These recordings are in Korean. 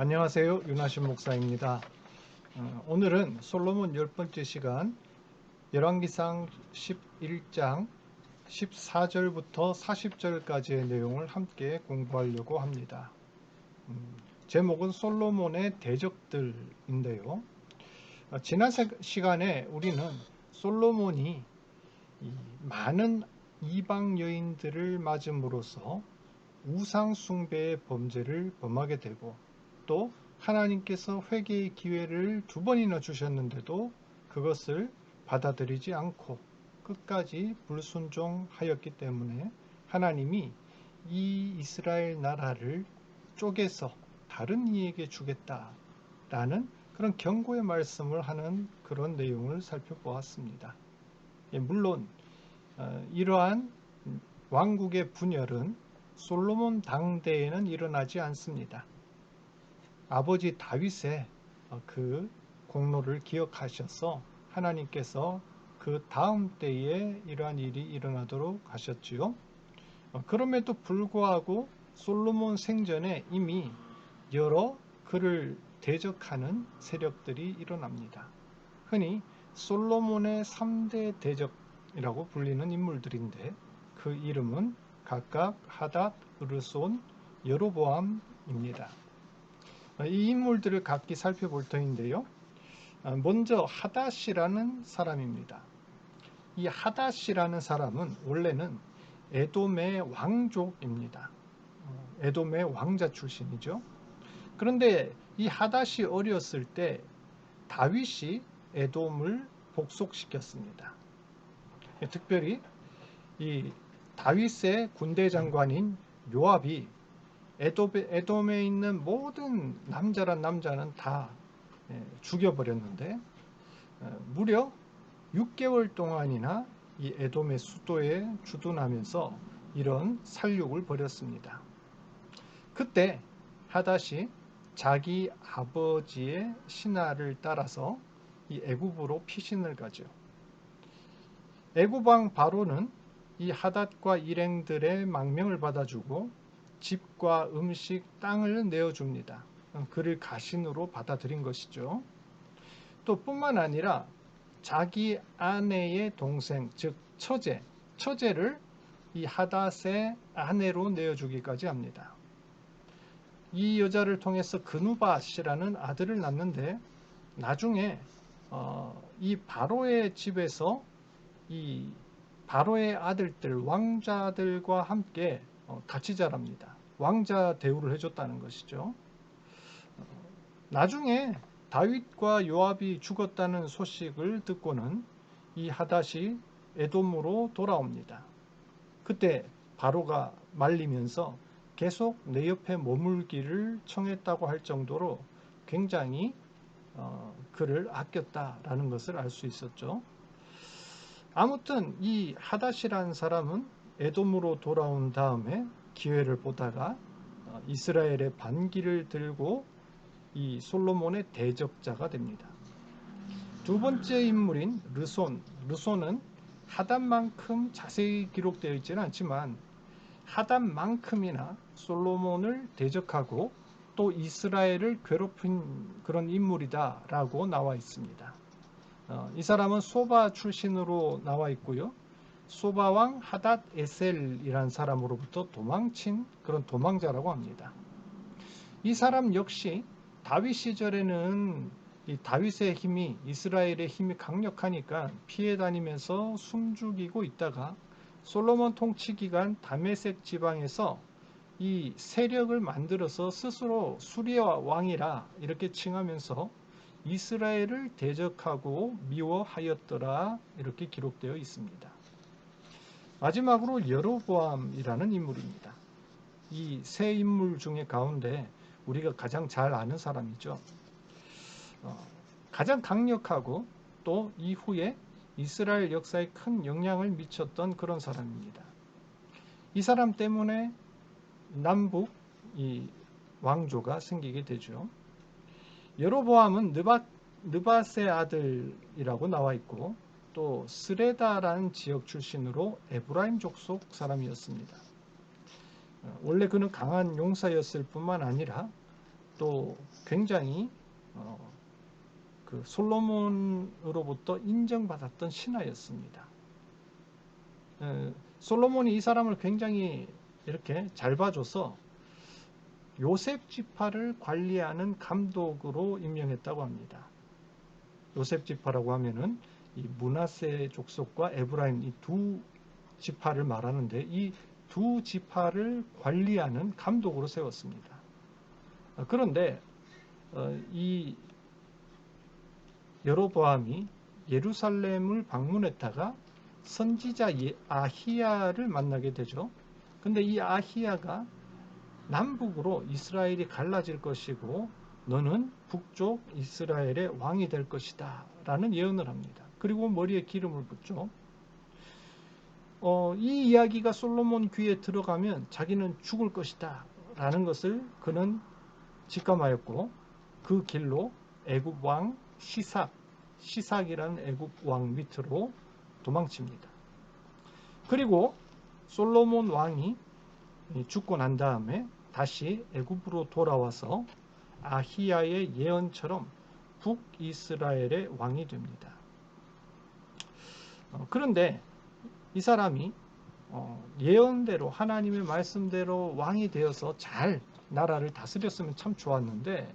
안녕하세요. 윤하신 목사입니다. 어, 오늘은 솔로몬 열 번째 시간 열왕기상 11장 14절부터 40절까지의 내용을 함께 공부하려고 합니다. 음, 제목은 솔로몬의 대적들인데요. 어, 지난 세- 시간에 우리는 솔로몬이 이 많은 이방 여인들을 맞음으로써 우상 숭배의 범죄를 범하게 되고 또 하나님께서 회개의 기회를 두 번이나 주셨는데도 그것을 받아들이지 않고 끝까지 불순종하였기 때문에 하나님이 이 이스라엘 나라를 쪼개서 다른 이에게 주겠다라는 그런 경고의 말씀을 하는 그런 내용을 살펴보았습니다. 예, 물론 어, 이러한 왕국의 분열은 솔로몬 당대에는 일어나지 않습니다. 아버지 다윗의 어, 그 공로를 기억하셔서 하나님께서 그 다음 때에 이러한 일이 일어나도록 하셨지요. 어, 그럼에도 불구하고 솔로몬 생전에 이미 여러 그를 대적하는 세력들이 일어납니다. 흔히 솔로몬의 3대 대적이라고 불리는 인물들인데 그 이름은 각각 하닷, 으르손, 여로보암입니다. 어, 이 인물들을 각기 살펴볼 터인데요. 어, 먼저 하닷이라는 사람입니다. 이 하닷이라는 사람은 원래는 에돔의 왕족입니다. 어, 에돔의 왕자 출신이죠. 그런데 이 하닷이 어렸을 때 다윗이 에돔을 복속시켰습니다. 특별히 이 다윗의 군대 장관인 요압이 에돔에, 에돔에 있는 모든 남자란 남자는 다 예, 죽여버렸는데 어, 무려 6개월 동안이나 이 에돔의 수도에 주둔하면서 이런 살육을 벌였습니다. 그때 하닷이 자기 아버지의 신하를 따라서 이 애굽으로 피신을 가죠. 애굽왕 바로는 이 하닷과 일행들의 망명을 받아주고 집과 음식, 땅을 내어줍니다. 그를 가신으로 받아들인 것이죠. 또 뿐만 아니라 자기 아내의 동생, 즉 처제, 처제를 이 하닷의 아내로 내어주기까지 합니다. 이 여자를 통해서 그누바시라는 아들을 낳는데 나중에 어, 이 바로의 집에서 이 바로의 아들들 왕자들과 함께 어, 같이 자랍니다. 왕자 대우를 해줬다는 것이죠. 어, 나중에 다윗과 요압이 죽었다는 소식을 듣고는 이 하닷이 에돔으로 돌아옵니다. 그때 바로가 말리면서 계속 내 옆에 머물기를 청했다고 할 정도로 굉장히 어, 그를 아꼈다라는 것을 알 수 있었죠. 아무튼 이 하닷이라는 사람은 에돔으로 돌아온 다음에 기회를 보다가 어, 이스라엘의 반기를 들고 이 솔로몬의 대적자가 됩니다. 두 번째 인물인 르손, 르손은 하단만큼 자세히 기록되어 있지는 않지만 하단만큼이나 솔로몬을 대적하고 또 이스라엘을 괴롭힌 그런 인물이다라고 나와 있습니다. 어, 이 사람은 소바 출신으로 나와 있고요. 소바 왕 하닷 에셀이라는 사람으로부터 도망친 그런 도망자라고 합니다. 이 사람 역시 다윗 시절에는 이 다윗의 힘이 이스라엘의 힘이 강력하니까 피해 다니면서 숨죽이고 있다가 솔로몬 통치 기간 다메섹 지방에서 이 세력을 만들어서 스스로 수리아 왕이라 이렇게 칭하면서 이스라엘을 대적하고 미워하였더라 이렇게 기록되어 있습니다. 마지막으로 여로보암이라는 인물입니다. 이 세 인물 중에 가운데 우리가 가장 잘 아는 사람이죠. 어, 가장 강력하고 또 이후에 이스라엘 역사에 큰 영향을 미쳤던 그런 사람입니다. 이 사람 때문에 남북 이 왕조가 생기게 되죠. 여로보암은 느바, 느바세 아들이라고 나와 있고 또 스레다라는 지역 출신으로 에브라임 족 속 사람이었습니다. 어, 원래 그는 강한 용사였을 뿐만 아니라 또 굉장히 어, 그 솔로몬으로부터 인정받았던 신하였습니다. 에, 솔로몬이 이 사람을 굉장히 이렇게 잘 봐줘서 요셉 지파를 관리하는 감독으로 임명했다고 합니다. 요셉 지파라고 하면은 이 문하세 족속과 에브라임 이 두 지파를 말하는데 이 두 지파를 관리하는 감독으로 세웠습니다. 어, 그런데 어, 이 여로보암이 예루살렘을 방문했다가 선지자 예, 아히야를 만나게 되죠. 근데 이 아히야가 남북으로 이스라엘이 갈라질 것이고 너는 북쪽 이스라엘의 왕이 될 것이다 라는 예언을 합니다. 그리고 머리에 기름을 붓죠. 어, 이 이야기가 솔로몬 귀에 들어가면 자기는 죽을 것이다 라는 것을 그는 직감하였고 그 길로 애굽 왕 시삭 시삭이라는 애굽 왕 밑으로 도망칩니다. 그리고 솔로몬 왕이 죽고 난 다음에 다시 애굽으로 돌아와서 아히야의 예언처럼 북이스라엘의 왕이 됩니다. 어, 그런데 이 사람이 어, 예언대로 하나님의 말씀대로 왕이 되어서 잘 나라를 다스렸으면 참 좋았는데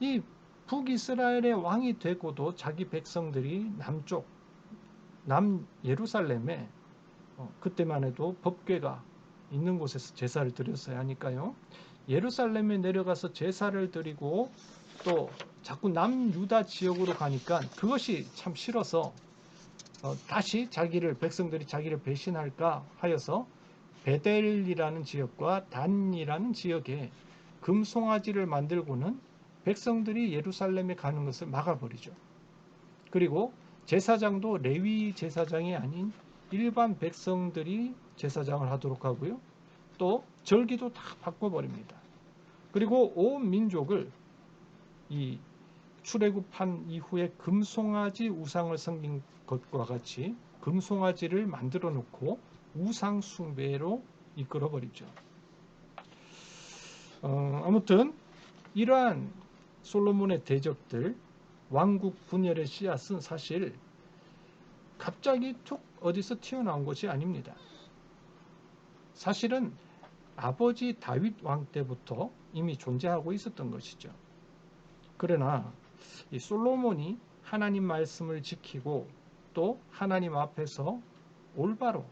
이 북이스라엘의 왕이 되고도 자기 백성들이 남쪽 남 예루살렘에 어, 그때만 해도 법궤가 있는 곳에서 제사를 드렸어야 하니까요. 예루살렘에 내려가서 제사를 드리고 또 자꾸 남유다 지역으로 가니까 그것이 참 싫어서 어, 다시 자기를 백성들이 자기를 배신할까 하여서 베델이라는 지역과 단이라는 지역에 금송아지를 만들고는 백성들이 예루살렘에 가는 것을 막아버리죠. 그리고 제사장도 레위 제사장이 아닌 일반 백성들이 제사장을 하도록 하고요. 또 절기도 다 바꿔버립니다. 그리고 온 민족을 이 출애굽한 이후에 금송아지 우상을 섬긴 것과 같이 금송아지를 만들어 놓고 우상 숭배로 이끌어 버리죠. 어, 아무튼 이러한 솔로몬의 대적들 왕국 분열의 씨앗은 사실 갑자기 툭 어디서 튀어나온 것이 아닙니다. 사실은 아버지 다윗 왕 때부터 이미 존재하고 있었던 것이죠. 그러나 이 솔로몬이 하나님 말씀을 지키고 또 하나님 앞에서 올바로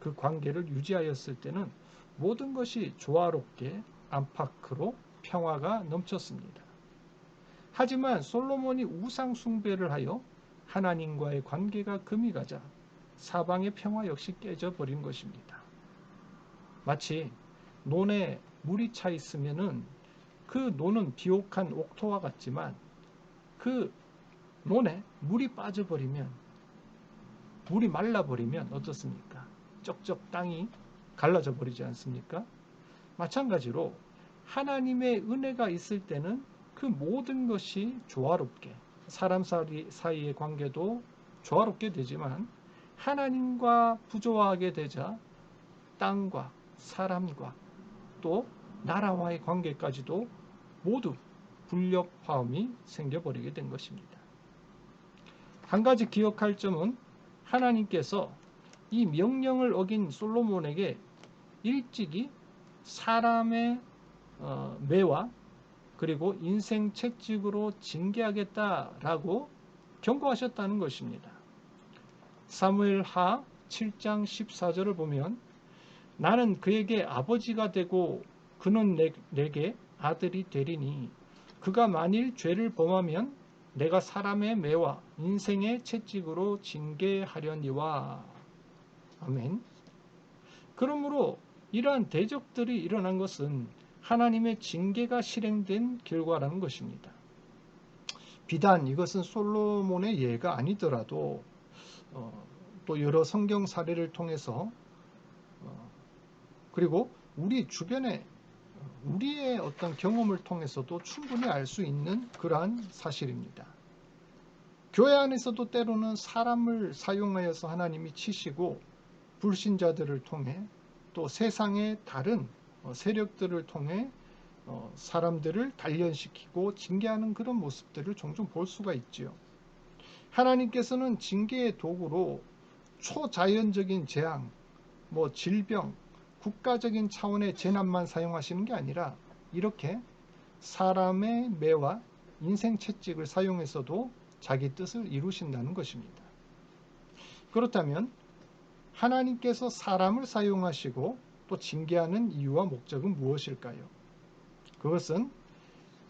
그 관계를 유지하였을 때는 모든 것이 조화롭게 안팎으로 평화가 넘쳤습니다. 하지만 솔로몬이 우상 숭배를 하여 하나님과의 관계가 금이 가자 사방의 평화 역시 깨져 버린 것입니다. 마치 논에 물이 차 있으면은 그 논은 비옥한 옥토와 같지만 그 논에 물이 빠져버리면 물이 말라버리면 어떻습니까? 쩍쩍 땅이 갈라져 버리지 않습니까? 마찬가지로 하나님의 은혜가 있을 때는 그 모든 것이 조화롭게 사람 사이의 관계도 조화롭게 되지만 하나님과 부조화하게 되자 땅과 사람과 또 나라와의 관계까지도 모두 불협화음이 생겨버리게 된 것입니다. 한 가지 기억할 점은 하나님께서 이 명령을 어긴 솔로몬에게 일찍이 사람의 어, 매와 그리고 인생 책직으로 징계하겠다라고 경고하셨다는 것입니다. 사무엘 하 7장 14절을 보면 나는 그에게 아버지가 되고 그는 내, 내게 아들이 되리니 그가 만일 죄를 범하면 내가 사람의 매와 인생의 채찍으로 징계하려니와 아멘. 그러므로 이러한 대적들이 일어난 것은 하나님의 징계가 실행된 결과라는 것입니다. 비단 이것은 솔로몬의 예가 아니더라도 어, 또 여러 성경 사례를 통해서 어, 그리고 우리 주변에 우리의 어떤 경험을 통해서도 충분히 알 수 있는 그러한 사실입니다. 교회 안에서도 때로는 사람을 사용하여서 하나님이 치시고 불신자들을 통해 또 세상의 다른 어, 세력들을 통해 어, 사람들을 단련시키고 징계하는 그런 모습들을 종종 볼 수가 있지요. 하나님께서는 징계의 도구로 초자연적인 재앙, 뭐 질병, 국가적인 차원의 재난만 사용하시는 게 아니라 이렇게 사람의 매와 인생 채찍을 사용해서도 자기 뜻을 이루신다는 것입니다. 그렇다면 하나님께서 사람을 사용하시고 또 징계하는 이유와 목적은 무엇일까요? 그것은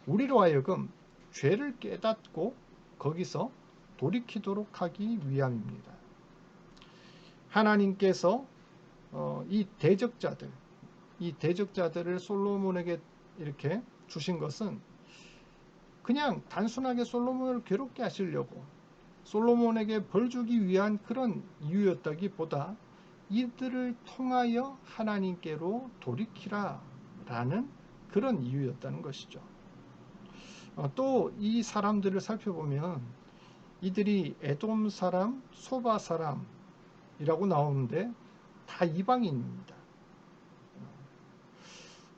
우리로 하여금 죄를 깨닫고 거기서 돌이키도록 하기 위함입니다. 하나님께서 어, 이 대적자들, 이 대적자들을 솔로몬에게 이렇게 주신 것은 그냥 단순하게 솔로몬을 괴롭게 하시려고 솔로몬에게 벌 주기 위한 그런 이유였다기보다 이들을 통하여 하나님께로 돌이키라 라는 그런 이유였다는 것이죠. 어, 또이 사람들을 살펴보면 이들이 에돔 사람, 소바 사람이라고 나오는데 다 이방인입니다.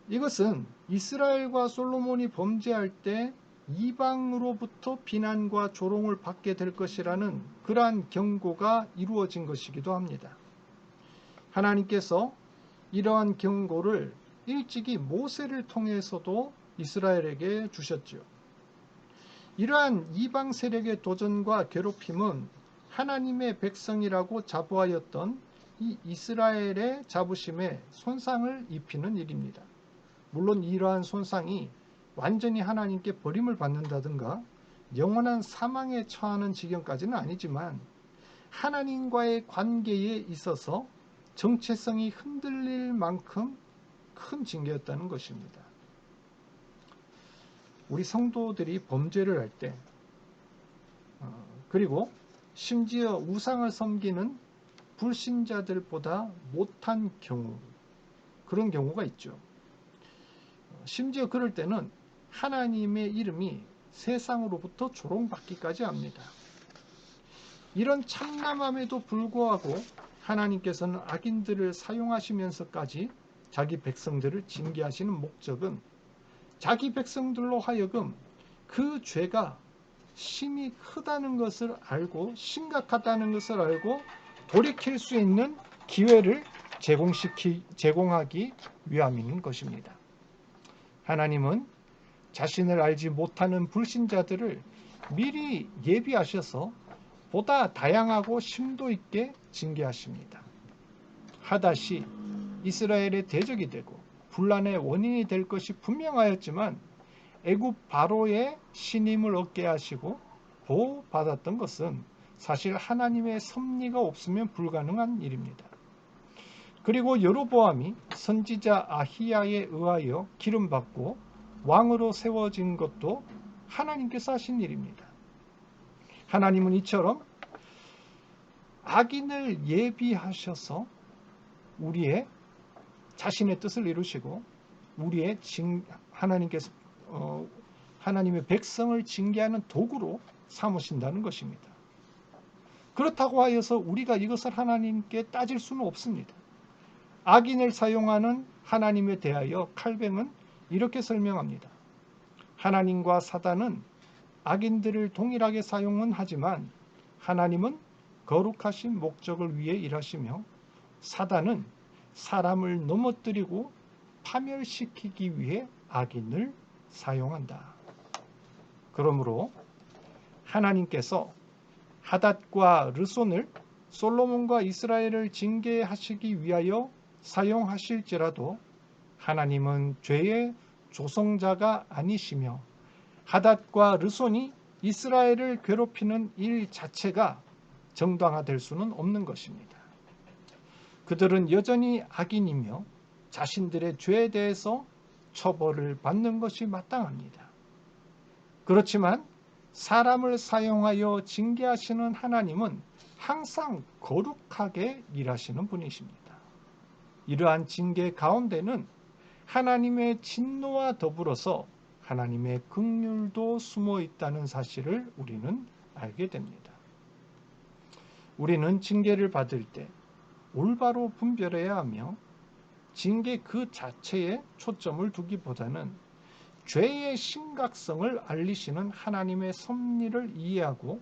이것은 이스라엘과 솔로몬이 범죄할 때 이방으로부터 비난과 조롱을 받게 될 것이라는 그러한 경고가 이루어진 것이기도 합니다. 하나님께서 이러한 경고를 일찍이 모세를 통해서도 이스라엘에게 주셨지요. 이러한 이방 세력의 도전과 괴롭힘은 하나님의 백성이라고 자부하였던 이 이스라엘의 자부심에 손상을 입히는 일입니다. 물론 이러한 손상이 완전히 하나님께 버림을 받는다든가 영원한 사망에 처하는 지경까지는 아니지만 하나님과의 관계에 있어서 정체성이 흔들릴 만큼 큰 징계였다는 것입니다. 우리 성도들이 범죄를 할 때, 어, 그리고 심지어 우상을 섬기는 불신자들보다 못한 경우, 그런 경우가 있죠. 심지어 그럴 때는 하나님의 이름이 세상으로부터 조롱받기까지 합니다. 이런 참남함에도 불구하고 하나님께서는 악인들을 사용하시면서까지 자기 백성들을 징계하시는 목적은 자기 백성들로 하여금 그 죄가 심히 크다는 것을 알고 심각하다는 것을 알고 돌이킬 수 있는 기회를 제공시키 제공하기 위함인 것입니다. 하나님은 자신을 알지 못하는 불신자들을 미리 예비하셔서 보다 다양하고 심도 있게 징계하십니다. 하다시 이스라엘의 대적이 되고 분란의 원인이 될 것이 분명하였지만 애굽 바로의 신임을 얻게 하시고 보호받았던 것은 사실 하나님의 섭리가 없으면 불가능한 일입니다. 그리고 여로보암이 선지자 아히야에 의하여 기름받고 왕으로 세워진 것도 하나님께서 하신 일입니다. 하나님은 이처럼 악인을 예비하셔서 우리의 자신의 뜻을 이루시고 우리의 징, 하나님께서 어, 하나님의 백성을 징계하는 도구로 삼으신다는 것입니다. 그렇다고 하여서 우리가 이것을 하나님께 따질 수는 없습니다. 악인을 사용하는 하나님에 대하여 칼뱅은 이렇게 설명합니다. 하나님과 사단은 악인들을 동일하게 사용은 하지만 하나님은 거룩하신 목적을 위해 일하시며 사단은 사람을 넘어뜨리고 파멸시키기 위해 악인을 사용한다. 그러므로 하나님께서 하닷과 르손을 솔로몬과 이스라엘을 징계하시기 위하여 사용하실지라도 하나님은 죄의 조성자가 아니시며 하닷과 르손이 이스라엘을 괴롭히는 일 자체가 정당화될 수는 없는 것입니다. 그들은 여전히 악인이며 자신들의 죄에 대해서 처벌을 받는 것이 마땅합니다. 그렇지만 사람을 사용하여 징계하시는 하나님은 항상 거룩하게 일하시는 분이십니다. 이러한 징계 가운데는 하나님의 진노와 더불어서 하나님의 극률도 숨어 있다는 사실을 우리는 알게 됩니다. 우리는 징계를 받을 때 올바로 분별해야 하며 징계 그 자체에 초점을 두기보다는 죄의 심각성을 알리시는 하나님의 섭리를 이해하고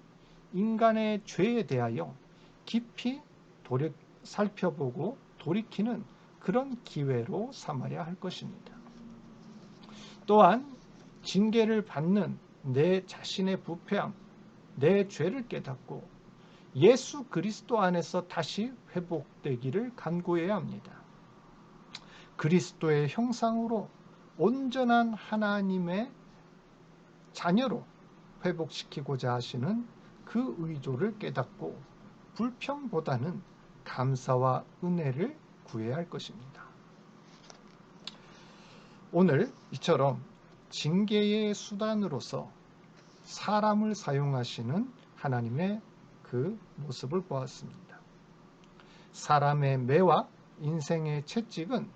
인간의 죄에 대하여 깊이 돌이, 살펴보고 돌이키는 그런 기회로 삼아야 할 것입니다. 또한 징계를 받는 내 자신의 부패함, 내 죄를 깨닫고 예수 그리스도 안에서 다시 회복되기를 간구해야 합니다. 그리스도의 형상으로 온전한 하나님의 자녀로 회복시키고자 하시는 그 의도를 깨닫고 불평보다는 감사와 은혜를 구해야 할 것입니다. 오늘 이처럼 징계의 수단으로서 사람을 사용하시는 하나님의 그 모습을 보았습니다. 사람의 매와 인생의 채찍은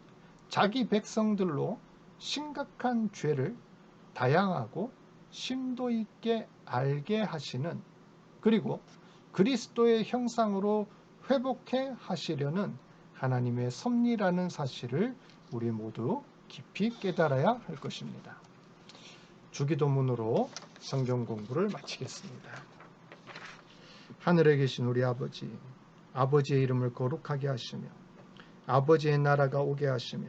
자기 백성들로 심각한 죄를 다양하고 심도 있게 알게 하시는 그리고 그리스도의 형상으로 회복해 하시려는 하나님의 섭리라는 사실을 우리 모두 깊이 깨달아야 할 것입니다. 주기도문으로 성경 공부를 마치겠습니다. 하늘에 계신 우리 아버지, 아버지의 이름을 거룩하게 하시며 아버지의 나라가 오게 하시며